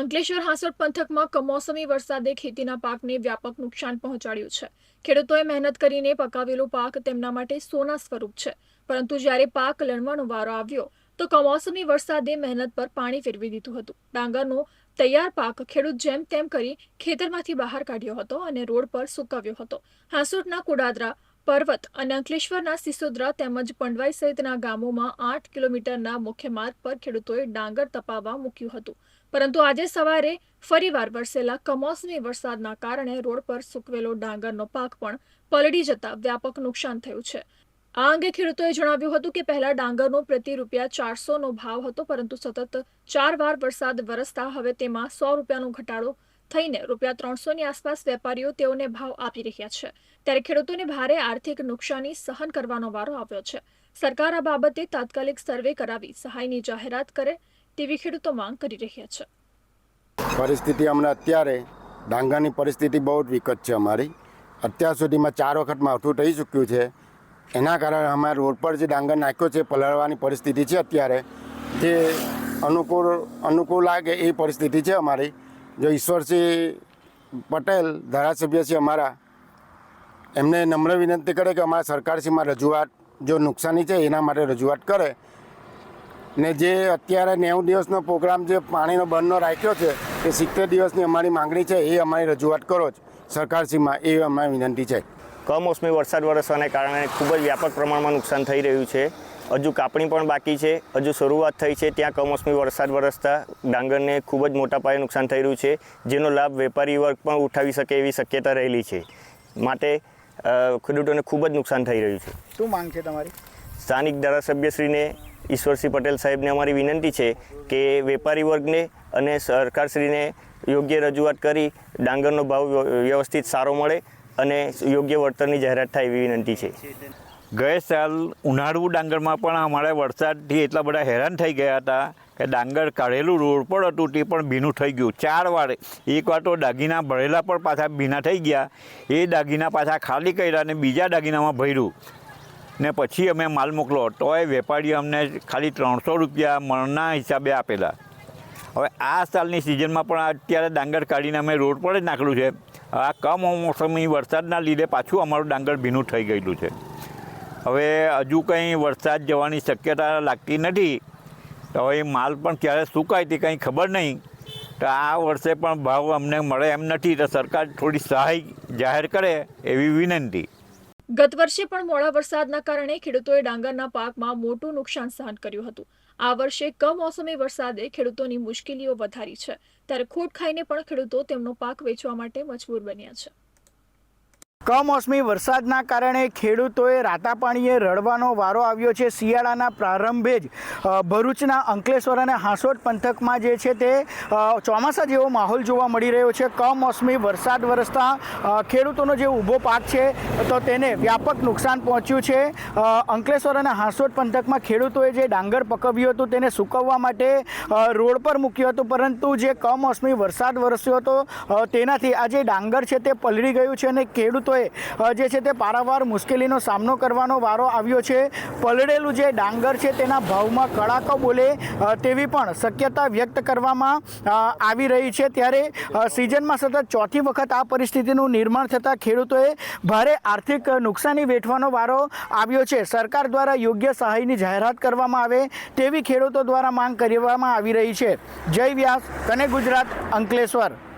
અંકલેશ્વર હાંસોટ પંથકમાં કમોસમી વરસાદે ખેતીના પાકને વ્યાપક નુકસાન પહોંચાડ્યું છે. ખેડૂતોએ મહેનત કરીને પકાવેલો પાક તેમના માટે સોના સ્વરૂપ છે. પરંતુ જ્યારે પાક લણવાનો વારો આવ્યો, તો કમોસમી વરસાદે મહેનત પર પાણી ફેરવી દીધું હતું. ડાંગરનો તૈયાર પાક ખેડૂત જેમ તેમ કરી ખેતરમાંથી બહાર કાઢ્યો હતો અને રોડ પર સુકાવ્યો હતો. હાંસોટના કુડાદરા પર્વત અને અંકલેશ્વરના સિસોદરા તેમજ પંડવાઈ સહિતના ગામોમાં આઠ કિલોમીટરના મુખ્ય માર્ગ પર ખેડૂતોએ ડાંગર તપાવવા મૂક્યું હતું. પરંતુ આજે સવારે ફરીવાર વરસેલા કમોસમી વરસાદના કારણે રોડ પર સૂકવેલો ડાંગરનો પાક પણ પલળી જતા વ્યાપક નુકસાન થયું છે. આ અંગે ખેડૂતોએ જણાવ્યું હતું કે પહેલા ડાંગરનો પ્રતિ રૂપિયા ચારસોનો ભાવ હતો, પરંતુ સતત ચાર વાર વરસાદ વરસતા હવે તેમાં સો રૂપિયાનો ઘટાડો થઈને રૂપિયા ત્રણસોની આસપાસ વેપારીઓ તેઓને ભાવ આપી રહ્યા છે. ત્યારે ખેડૂતોને ભારે આર્થિક નુકસાની સહન કરવાનો વારો આવ્યો છે. સરકાર આ બાબતે તાત્કાલિક સર્વે કરાવી સહાયની જાહેરાત કરે તેવી ખેડૂતો માંગ કરી રહ્યા છે. પરિસ્થિતિ હમણાં અત્યારે ડાંગરની પરિસ્થિતિ બહુ જ વિકટ છે અમારી. અત્યાર સુધીમાં ચાર વખત માવઠું થઈ ચૂક્યું છે. એના કારણે અમારે રોડ પર જે ડાંગર નાખ્યો છે, પલળવાની પરિસ્થિતિ છે અત્યારે જે અનુકૂળ અનુકૂળ લાગે એ પરિસ્થિતિ છે અમારી. જો ઈશ્વરસિંહ પટેલ ધારાસભ્ય છે અમારા એમને નમ્ર વિનંતી કરે કે અમારા સરકારશ્રીમાં રજૂઆત જો નુકસાની છે, એના માટે રજૂઆત કરે. ને જે અત્યારે નેવું દિવસનો પ્રોગ્રામ જે પાણીનો બંધનો રાખ્યો છે, એ સિત્તેર દિવસની અમારી માંગણી છે, એ અમારી રજૂઆત કરો જ સરકારશ્રીમાં, એ અમારી વિનંતી છે. કમોસમી વરસાદ વરસવાને કારણે ખૂબ જ વ્યાપક પ્રમાણમાં નુકસાન થઈ રહ્યું છે. હજુ કાપણી પણ બાકી છે, હજુ શરૂઆત થઈ છે, ત્યાં કમોસમી વરસાદ વરસતા ડાંગરને ખૂબ જ મોટા પાયે નુકસાન થઈ રહ્યું છે, જેનો લાભ વેપારી વર્ગ પણ ઉઠાવી શકે એવી શક્યતા રહેલી છે. માટે ખેડૂતોને ખૂબ જ નુકસાન થઈ રહ્યું છે. શું માંગ છે તમારી? સ્થાનિક ધારાસભ્યશ્રીને ઈશ્વરસિંહ પટેલ સાહેબને અમારી વિનંતી છે કે વેપારી વર્ગને અને સરકારશ્રીને યોગ્ય રજૂઆત કરી ડાંગરનો ભાવ વ્યવસ્થિત સારો મળે અને યોગ્ય વળતરની જાહેરાત થાય એવી વિનંતી છે. ગયે સાલ ઉનાળુ ડાંગરમાં પણ અમારે વરસાદથી એટલા બધા હેરાન થઈ ગયા હતા કે ડાંગર કાઢેલું રોડ પર હતું તે પણ ભીનું થઈ ગયું. ચાર વાર, એક વાર તો દાગીના ભરેલા પણ પાછા ભીના થઈ ગયા. એ દાગીના પાછા ખાલી કર્યા અને બીજા દાગીનામાં ભર્યું. ને પછી અમે માલ મોકલો. તોય વેપારીએ અમને ખાલી ત્રણસો રૂપિયા મણના હિસાબે આપેલા. હવે આ સાલની સિઝનમાં પણ અત્યારે ડાંગર કાઢીને અમે રોડ પર જ નાખેલું છે. આ કમોસમી વરસાદના લીધે પાછું અમારું ડાંગર ભીનું થઈ ગયેલું છે. હવે હજુ કંઈ વરસાદ જવાની શક્યતા લાગતી નથી. તો એ માલ પણ ક્યારે સુકાય તે કંઈ ખબર નહીં. તો આ વર્ષે પણ ભાવ અમને મળે એમ નથી. તો સરકાર થોડી સહાય જાહેર કરે એવી વિનંતી. ગત વર્ષે પણ મોડા વરસાદના કારણે ખેડૂતોએ ડાંગરના પાકમાં મોટું નુકસાન સહન કર્યું હતું. આ વર્ષે કમોસમી વરસાદે ખેડૂતોની મુશ્કેલીઓ વધારી છે. ત્યારે ખોટ ખાઈને પણ ખેડૂતો તેમનો પાક વેચવા માટે મજબૂર બન્યા છે. કમોસમી વરસાદના કારણે ખેડૂતોએ રાતા પાણીએ રડવાનો વારો આવ્યો છે. શિયાળાના પ્રારંભે જ ભરૂચના અંકલેશ્વર અને હાંસોટ પંથકમાં જે છે તે ચોમાસા જેવો માહોલ જોવા મળી રહ્યો છે. કમોસમી વરસાદ વરસતા ખેડૂતોનો જે ઊભો પાક છે, તો તેને વ્યાપક નુકસાન પહોંચ્યું છે. અંકલેશ્વર અને હાંસોટ પંથકમાં ખેડૂતોએ જે ડાંગર પકવ્યું હતું તેને સૂકવવા માટે રોડ પર મૂક્યું હતું. પરંતુ જે કમોસમી વરસાદ વરસ્યો હતો તેનાથી આ જે ડાંગર છે તે પલળી ગયું છે અને ખેડૂતોએ જે છે તે પારાવાર મુશ્કેલીનો સામનો કરવાનો વારો આવ્યો છે. પલળેલું જે ડાંગર છે તેના ભાવમાં કડાકો બોલે તેવી પણ શક્યતા વ્યક્ત કરવામાં આવી રહી છે. ત્યારે સિઝનમાં સતત ચોથી વખત આ પરિસ્થિતિનું નિર્માણ થતાં ખેડૂતોએ ભારે આર્થિક નુકસાની વેઠવાનો વારો આવ્યો છે. સરકાર દ્વારા યોગ્ય સહાયની જાહેરાત કરવામાં આવે તેવી ખેડૂતો દ્વારા માંગ કરવામાં આવી રહી છે. જય વ્યાસ, કને ગુજરાત, અંકલેશ્વર.